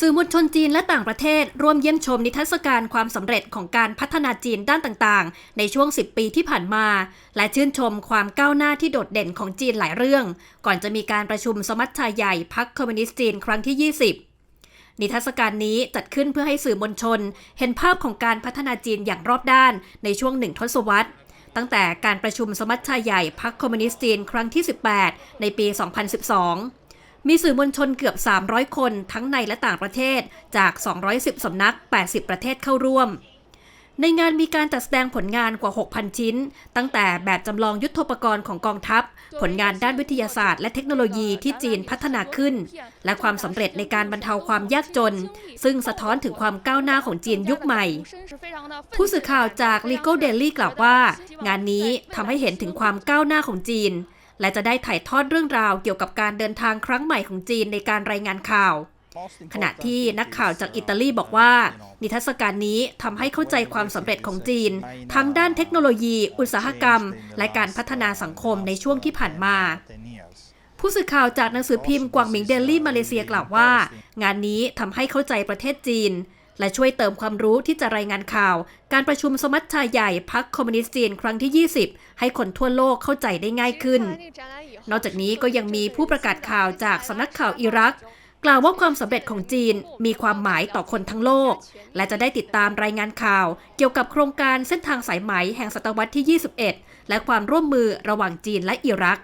สื่อมวลชนจีนและต่างประเทศ ร่วมเยี่ยมชมนิทรรศการความสำเร็จของการพัฒนาจีนด้านต่างๆ ในช่วง 10 ปีที่ผ่านมา และชื่นชมความก้าวหน้าที่โดดเด่นของจีนหลายเรื่อง ก่อนจะมีการประชุมสมัชชาใหญ่พรรคคอมมิวนิสต์จีนครั้งที่ 20นิทรรศการนี้จัดขึ้นเพื่อให้สื่อมวลชน เห็นภาพของการพัฒนาจีนอย่างรอบด้านในช่วงหนึ่งทศวรรษ ตั้งแต่การประชุมสมัชชาใหญ่พรรคคอมมิวนิสต์จีนครั้งที่ 18 ในปี 2012 มีสื่อมวลชนเกือบ 300 คนทั้งในและต่างประเทศจาก 210 สำนัก 80 ประเทศเข้าร่วม ในงานมีการจัดแสดงผลงานกว่า 6,000 ชิ้น ตั้งแต่แบบจำลองยุทธปกรณ์ของกองทัพ ผลงานด้านวิทยาศาสตร์และเทคโนโลยีที่จีนพัฒนาขึ้น และความสำเร็จในการบรรเทาความยากจน ซึ่งสะท้อนถึงความก้าวหน้าของจีนยุคใหม่ ผู้สื่อข่าวจาก Legal Daily กล่าวว่า งานนี้ทำให้เห็นถึงความก้าวหน้าของจีน และจะได้ถ่ายทอดเรื่องราวเกี่ยวกับการเดินทางครั้งใหม่ของจีนในการรายงานข่าว ขณะที่นักข่าวจากอิตาลีบอกว่า นิทรรศการนี้ทำให้เข้าใจความสำเร็จของจีน ทั้งด้านเทคโนโลยี อุตสาหกรรม และการพัฒนาสังคมในช่วงที่ผ่านมาผู้สื่อข่าวจากหนังสือพิมพ์กวางหมิงเดลี่มาเลเซียกล่าวว่า งานนี้ทำให้เข้าใจประเทศจีน และช่วยเติมความรู้ที่จะรายงานข่าว การประชุมสมัชชาใหญ่พรรคคอมมิวนิสต์จีนครั้งที่ 20 ให้คนทั่วโลกเข้าใจได้ง่ายขึ้น นอกจากนี้ก็ยังมีผู้ประกาศข่าวจากสำนักข่าวอิรักกล่าวว่าความสำเร็จของจีนมีความหมายต่อคนทั้งโลก และจะได้ติดตามรายงานข่าว เกี่ยวกับโครงการเส้นทางสายไหมแห่งศตวรรษที่ 21 และความร่วมมือระหว่างจีนและอิรัก